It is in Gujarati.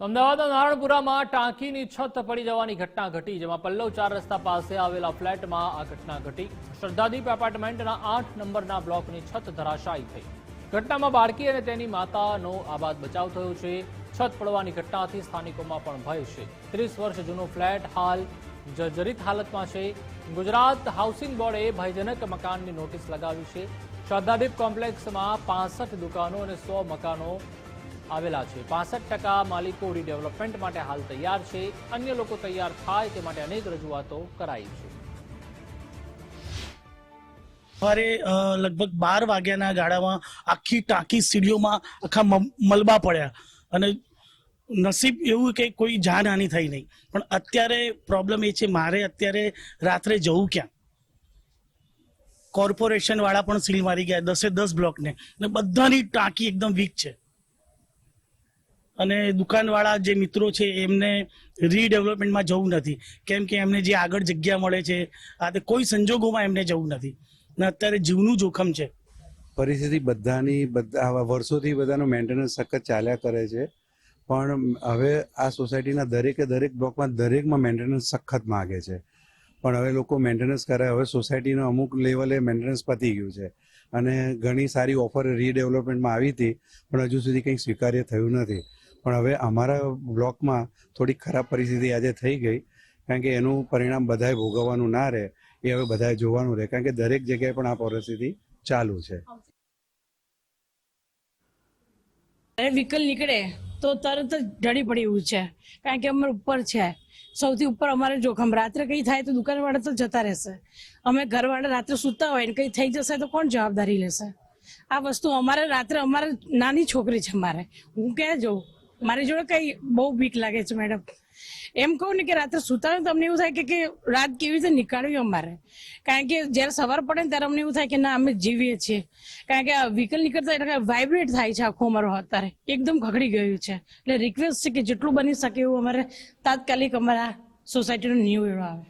તો અમદાવાદના નારણપુરામાં ટાંકીની છત પડી જવાની ઘટના ઘટી, જેમાં પલ્લવ ચાર રસ્તા પાસે આવેલા ફ્લેટમાં આ ઘટના ઘટી. શ્રદ્ધાદીપ એપાર્ટમેન્ટના આઠ નંબરના બ્લોકની છત ધરાશાયી થઈ. ઘટનામાં બાળકી અને તેની માતાનો આબાદ બચાવ થયો છે. છત પડવાની ઘટનાથી સ્થાનિકોમાં પણ ભય છે. ત્રીસ વર્ષ જૂનો ફ્લેટ હાલ જર્જરિત હાલતમાં છે. ગુજરાત હાઉસિંગ બોર્ડે ભયજનક મકાનની નોટિસ લગાવી છે. શ્રદ્ધાદીપ કોમ્પ્લેક્સમાં પાસઠ દુકાનો અને સો મકાનો આવેલા છે. પાસઠ ટકા માલિકો રીડેવલપમેન્ટ માટે હાલ તૈયાર છે. અન્ય લોકો તૈયાર થાય તે માટે અનેક રજૂઆતો કરાઈ છે. સવારે લગભગ બાર વાગ્યાના ગાળામાં આખી ટાંકી સીડીઓમાં આખા મલબા પડ્યા. અને નસીબ એવું કે કોઈ જાનહાનિ થઈ નહીં. પણ અત્યારે પ્રોબ્લેમ એ છે, મારે અત્યારે રાત્રે જવું ક્યાં? કોર્પોરેશન વાળા પણ સીલ મારી ગયા, દસે દસ બ્લોકને અને બધાની ટાંકી એકદમ વીક છે. અને દુકાનવાળા જે મિત્રો છે, એમને રીડેવલપમેન્ટમાં જવું નથી. કેમ કે એમને જે આગળ જગ્યા મળે છે, આ તે કોઈ સંજોગોમાં એમને જવું નથી. ને અત્યારે જીવનું જોખમ છે. પરિસ્થિતિ બધાની, બધા વર્ષોથી બધાનું મેન્ટેનન્સ સખત ચાલ્યા કરે છે. પણ હવે આ સોસાયટીના દરેકે દરેક બ્લોકમાં દરેકમાં મેન્ટેનન્સ સખત માગે છે. પણ હવે લોકો મેન્ટેનન્સ કરે, હવે સોસાયટીનો અમુક લેવલે મેન્ટેનન્સ પતી ગયું છે. અને ઘણી સારી ઓફર રીડેવલપમેન્ટમાં આવી હતી, પણ હજુ સુધી કંઈ સ્વીકાર્ય થયું નથી. પણ હવે અમારા બ્લોકમાં થોડી ખરાબ પરિસ્થિતિ આજે થઈ ગઈ, કારણ કે એનું પરિણામ બધાએ ભોગવવાનું ના રહે, એ હવે બધાએ જોવાનું રહે, કારણ કે દરેક જગ્યાએ પણ આ પરિસ્થિતિ ચાલુ છે. વ્હીકલ નીકળે તો તરત જ ઢળી પડી એવું છે, કારણ કે અમારે ઉપર છે. સૌથી ઉપર અમારે જોખમ, રાત્રે કંઈ થાય તો દુકાનવાળા તો જતા રહેશે. અમે ઘરવાળા રાત્રે સૂતા હોય ને કંઈ થઈ જશે તો કોણ જવાબદારી લેશે? આ વસ્તુ અમારે રાત્રે, અમારે નાની છોકરી છે મારે હું ક્યાં જઉં? મારી જોડે કંઈ બહુ બીક લાગે છે મેડમ એમ કહું ને કે રાત્રે સૂતા તમને એવું થાય કે કે રાત કેવી રીતે નીકાળવી અમારે? કારણ કે જ્યારે સવાર પડે ને ત્યારે અમને એવું થાય કે, ના, અમે જીવીએ છીએ. કારણ કે આ વ્હીકલ નીકળતા એટલે વાઇબ્રેટ થાય છે આખું અમારું અત્યારે. એકદમ ખગડી ગયું છે. એટલે રિક્વેસ્ટ છે કે જેટલું બની શકે એવું અમારે તાત્કાલિક અમારા સોસાયટીનો ન્યૂ એવો આવે.